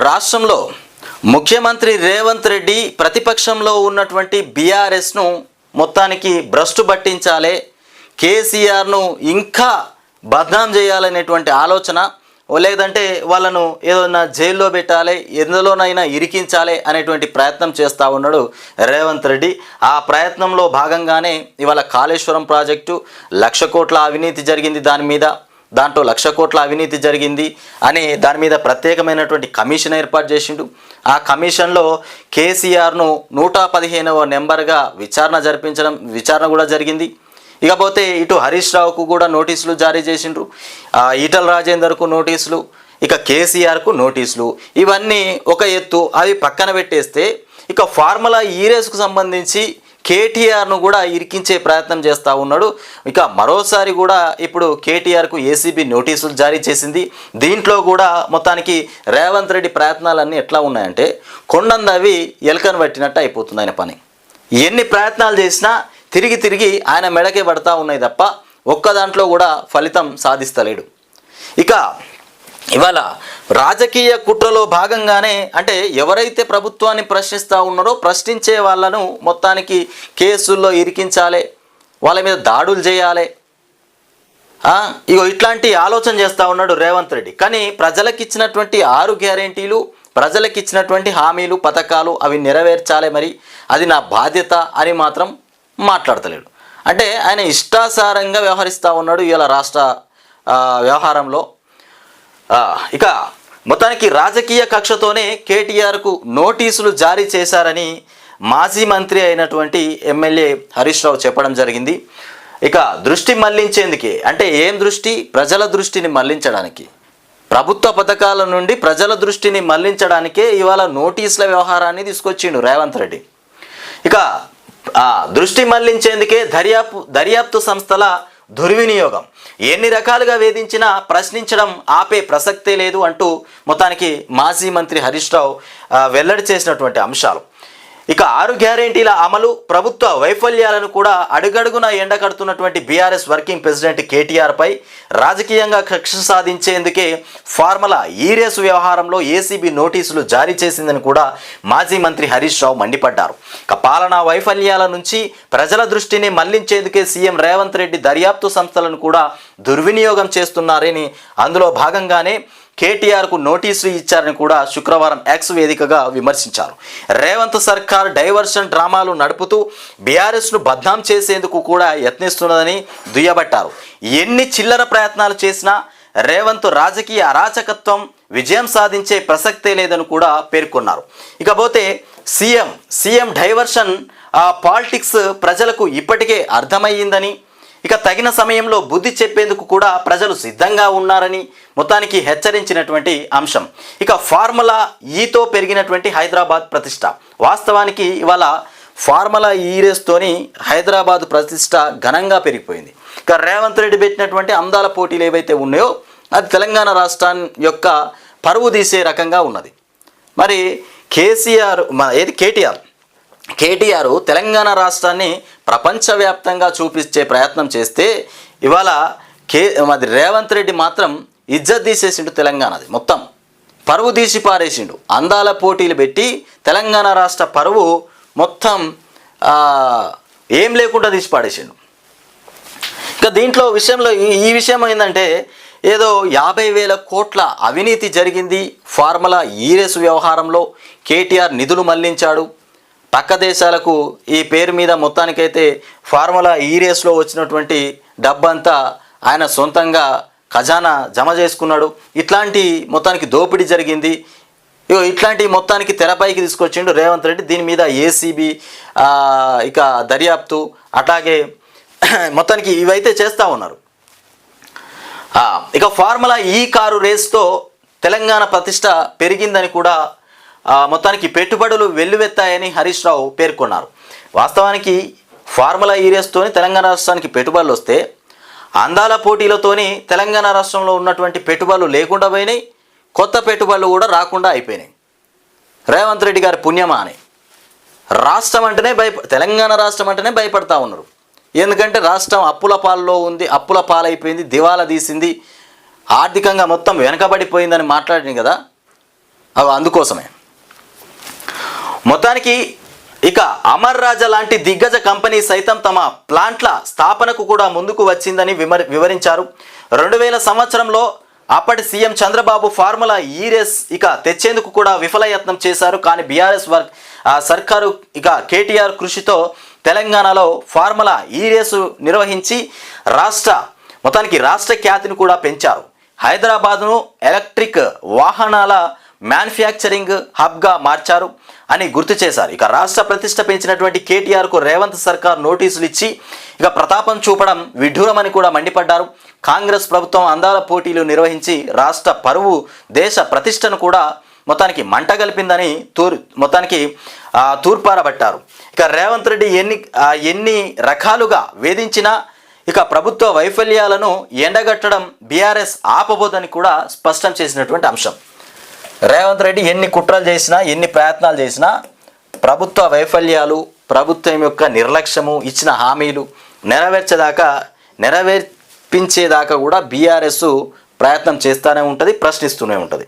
రాష్ట్రంలో ముఖ్యమంత్రి రేవంత్ రెడ్డి ప్రతిపక్షంలో ఉన్నటువంటి బీఆర్ఎస్ను మొత్తానికి భ్రష్టు పట్టించాలి కేసీఆర్ను ఇంకా బద్నాం చేయాలనేటువంటి ఆలోచన లేదంటే వాళ్ళను ఏదైనా జైల్లో పెట్టాలి ఎందులోనైనా ఇరికించాలి అనేటువంటి ప్రయత్నం చేస్తూ ఉన్నాడు రేవంత్ రెడ్డి. ఆ ప్రయత్నంలో భాగంగానే ఇవాళ కాళేశ్వరం ప్రాజెక్టు లక్ష కోట్ల అవినీతి జరిగింది దాని మీద. దాంట్లో లక్ష కోట్ల అవినీతి జరిగింది అని దాని మీద ప్రత్యేకమైనటువంటి కమిషన్ ఏర్పాటు చేసిండు. ఆ కమిషన్లో కేసీఆర్ను నూట పదిహేనవ నెంబర్గా విచారణ జరిపించడం విచారణ కూడా జరిగింది. ఇకపోతే ఇటు హరీష్ రావుకు కూడా నోటీసులు జారీ చేసిండ్రు. ఈటల రాజేందర్కు నోటీసులు ఇక కేసీఆర్కు నోటీసులు. ఇవన్నీ ఒక ఎత్తు అవి పక్కన పెట్టేస్తే ఇక ఫార్ములా ఈ సంబంధించి కేటీఆర్ను కూడా ఇరికించే ప్రయత్నం చేస్తూ ఉన్నాడు. ఇక మరోసారి కూడా ఇప్పుడు కేటీఆర్కు ఏసీబీ నోటీసులు జారీ చేసింది. దీంట్లో కూడా మొత్తానికి రేవంత్ రెడ్డి ప్రయత్నాలన్నీ ఎట్లా ఉన్నాయంటే కొండందవి ఎలకను పట్టినట్టు అయిపోతుంది ఆయన పని. ఎన్ని ప్రయత్నాలు చేసినా తిరిగి తిరిగి ఆయన మెడకే పడతా ఉన్నాయి తప్ప ఒక్క దాంట్లో కూడా ఫలితం సాధిస్తలేడు. ఇక ఇవాళ రాజకీయ కుట్రలో భాగంగానే అంటే ఎవరైతే ప్రభుత్వాన్ని ప్రశ్నిస్తూ ఉన్నారో ప్రశ్నించే వాళ్ళను మొత్తానికి కేసుల్లో ఇరికించాలి వాళ్ళ మీద దాడులు చేయాలి. ఇగో ఇట్లాంటి ఆలోచన చేస్తూ ఉన్నాడు రేవంత్ రెడ్డి. కానీ ప్రజలకు ఇచ్చినటువంటి ఆరు గ్యారెంటీలు ప్రజలకు ఇచ్చినటువంటి హామీలు పథకాలు అవి నెరవేర్చాలి మరి. అది నా బాధ్యత అని మాత్రం మాట్లాడతలేడు. అంటే ఆయన ఇష్టాసారంగా వ్యవహరిస్తూ ఉన్నాడు ఇవాళ రాష్ట్ర వ్యవహారంలో. ఇక మొత్తానికి రాజకీయ కక్షతోనే కేటీఆర్కు నోటీసులు జారీ చేశారని మాజీ మంత్రి అయినటువంటి ఎమ్మెల్యే హరీష్ రావు చెప్పడం జరిగింది. ఇక దృష్టి మళ్ళించేందుకే అంటే ఏం దృష్టి? ప్రజల దృష్టిని మళ్ళించడానికి. ప్రభుత్వ పథకాల నుండి ప్రజల దృష్టిని మళ్ళించడానికే ఇవాళ నోటీసుల వ్యవహారాన్ని తీసుకొచ్చిండు రేవంత్ రెడ్డి. ఇక దృష్టి మళ్ళించేందుకే దర్యాప్తు దర్యాప్తు సంస్థల దుర్వినియోగం. ఎన్ని రకాలుగా వేధించినా ప్రశ్నించడం ఆపే ప్రసక్తే లేదు అంటూ మొత్తానికి మాజీ మంత్రి హరీష్ రావు వెల్లడి చేసినటువంటి అంశాలు. ఇక ఆరు గ్యారెంటీల అమలు ప్రభుత్వ వైఫల్యాలను కూడా అడుగడుగున ఎండకడుతున్నటువంటి బీఆర్ఎస్ వర్కింగ్ ప్రెసిడెంట్ కేటీఆర్పై రాజకీయంగా కక్ష సాధించేందుకే ఫార్ములా ఈ రేసు వ్యవహారంలో ఏసీబీ నోటీసులు జారీ చేసిందని కూడా మాజీ మంత్రి హరీష్ రావు మండిపడ్డారు. ఇక పాలనా వైఫల్యాల నుంచి ప్రజల దృష్టిని మళ్ళించేందుకే సీఎం రేవంత్ రెడ్డి దర్యాప్తు సంస్థలను కూడా దుర్వినియోగం చేస్తున్నారని అందులో భాగంగానే కేటీఆర్కు నోటీసులు ఇచ్చారని కూడా శుక్రవారం ఎక్స్ వేదికగా విమర్శించారు. రేవంత్ సర్కార్ డైవర్షన్ డ్రామాలు నడుపుతూ బీఆర్ఎస్ను బద్నాం చేసేందుకు కూడా యత్నిస్తున్నదని దుయ్యబట్టారు. ఎన్ని చిల్లర ప్రయత్నాలు చేసినా రేవంత్ రాజకీయ అరాచకత్వం విజయం సాధించే ప్రసక్తే లేదని కూడా పేర్కొన్నారు. ఇకపోతే సీఎం సీఎం డైవర్షన్ ఆ పాలిటిక్స్ ప్రజలకు ఇప్పటికే అర్థమయ్యిందని ఇక తగిన సమయంలో బుద్ధి చెప్పేందుకు కూడా ప్రజలు సిద్ధంగా ఉన్నారని మొత్తానికి హెచ్చరించినటువంటి అంశం. ఇక ఫార్ములా ఈతో పెరిగినటువంటి హైదరాబాద్ ప్రతిష్ట. వాస్తవానికి ఇవాళ ఫార్ములా ఈ రేస్తోని హైదరాబాద్ ప్రతిష్ట ఘనంగా పెరిగిపోయింది. ఇక రేవంత్ రెడ్డి పెట్టినటువంటి అందాల పోటీలు ఏవైతే ఉన్నాయో అది తెలంగాణ రాష్ట్రాన్ని యొక్క పరువు తీసే రకంగా ఉన్నది. మరి కేసీఆర్ ఏది కేటీఆర్ కేటీఆర్ తెలంగాణ రాష్ట్రాన్ని ప్రపంచవ్యాప్తంగా చూపించే ప్రయత్నం చేస్తే ఇవాళ కే మరి రేవంత్ రెడ్డి మాత్రం ఇజ్జత్ తీసేసిండు తెలంగాణది మొత్తం. పరువు తీసి పారేసిండు. అందాల పోటీలు పెట్టి తెలంగాణ రాష్ట్ర పరువు మొత్తం ఏం లేకుండా తీసి పాడేసిండు ఇంకా దీంట్లో విషయంలో ఈ- ఈ విషయం ఏంటంటే ఏదో యాభై వేల కోట్ల అవినీతి జరిగింది ఫార్ములా ఈరేసు వ్యవహారంలో కేటీఆర్ నిధులు మళ్ళించాడు. పక్క దేశాలకు ఈ పేరు మీద మొత్తానికైతే ఫార్ములా ఈ రేస్లో వచ్చినటువంటి డబ్బంతా ఆయన సొంతంగా ఖజానా జమ చేసుకున్నాడు. ఇట్లాంటి మొత్తానికి దోపిడీ జరిగింది. ఇగో ఇట్లాంటి మొత్తానికి తెరపైకి తీసుకొచ్చిండు రేవంత్ రెడ్డి. దీని మీద ఏసీబీ ఇక దర్యాప్తు అట్లాగే మొత్తానికి ఇవైతే చేస్తూ ఉన్నారు. ఇక ఫార్ములా ఈ కారు రేస్తో తెలంగాణ ప్రతిష్ట పెరిగిందని కూడా మొత్తానికి పెట్టుబడులు వెల్లువెత్తాయని హరీష్ రావు పేర్కొన్నారు. వాస్తవానికి ఫార్ములా ఈ తెలంగాణ రాష్ట్రానికి పెట్టుబడులు వస్తే అందాల పోటీలతోని తెలంగాణ రాష్ట్రంలో ఉన్నటువంటి పెట్టుబడులు లేకుండా పోయినాయి కొత్త పెట్టుబడులు కూడా రాకుండా అయిపోయినాయి. రేవంత్ రెడ్డి గారి పుణ్యమా అని. రాష్ట్రం అంటేనే భయప తెలంగాణ రాష్ట్రం అంటేనే భయపడతా ఉన్నారు. ఎందుకంటే రాష్ట్రం అప్పుల పాలలో ఉంది అప్పుల పాలైపోయింది దివాలా తీసింది ఆర్థికంగా మొత్తం వెనకబడిపోయిందని మాట్లాడింది కదా. అవి అందుకోసమే. మొత్తానికి ఇక అమర్ రాజా లాంటి దిగ్గజ కంపెనీ సైతం తమ ప్లాంట్ల స్థాపనకు కూడా ముందుకు వచ్చిందని వివరించారు. రెండు వేల సంవత్సరంలో అప్పటి CM Chandrababu formula E race ఇక తెచ్చేందుకు కూడా విఫలయత్నం చేశారు. కానీ బీఆర్ఎస్ వర్క్ సర్కారు ఇక కేటీఆర్ కృషితో తెలంగాణలో ఫార్ములా ఈ రేసు నిర్వహించి రాష్ట్ర మొత్తానికి రాష్ట్ర ఖ్యాతిని కూడా పెంచారు. హైదరాబాద్ను ఎలక్ట్రిక్ వాహనాల మ్యానుఫ్యాక్చరింగ్ హబ్గా మార్చారు అని గుర్తు చేశారు. ఇక రాష్ట్ర ప్రతిష్ట పెంచినటువంటి కేటీఆర్కు రేవంత్ సర్కార్ నోటీసులు ఇచ్చి ఇక ప్రతాపం చూపడం విడ్డూరమని కూడా మండిపడ్డారు. కాంగ్రెస్ ప్రభుత్వం అందాల పోటీలు నిర్వహించి రాష్ట్ర పరువు దేశ ప్రతిష్టను కూడా మొత్తానికి మంట కలిపిందని తూర్ మొత్తానికి తూర్పారబట్టారు. ఇక రేవంత్ రెడ్డి ఎన్ని ఎన్ని రకాలుగా వేధించినా ఇక ప్రభుత్వ వైఫల్యాలను ఎండగట్టడం బీఆర్ఎస్ ఆపబోదని కూడా స్పష్టం చేసినటువంటి అంశం. రేవంత్ రెడ్డి ఎన్ని కుట్రలు చేసినా ఎన్ని ప్రయత్నాలు చేసినా ప్రభుత్వ వైఫల్యాలు ప్రభుత్వం యొక్క నిర్లక్ష్యము ఇచ్చిన హామీలు నెరవేర్చేదాకా నెరవేర్పించేదాకా కూడా బీఆర్ఎస్ ప్రయత్నం చేస్తూనే ఉంటుంది ప్రశ్నిస్తూనే ఉంటుంది.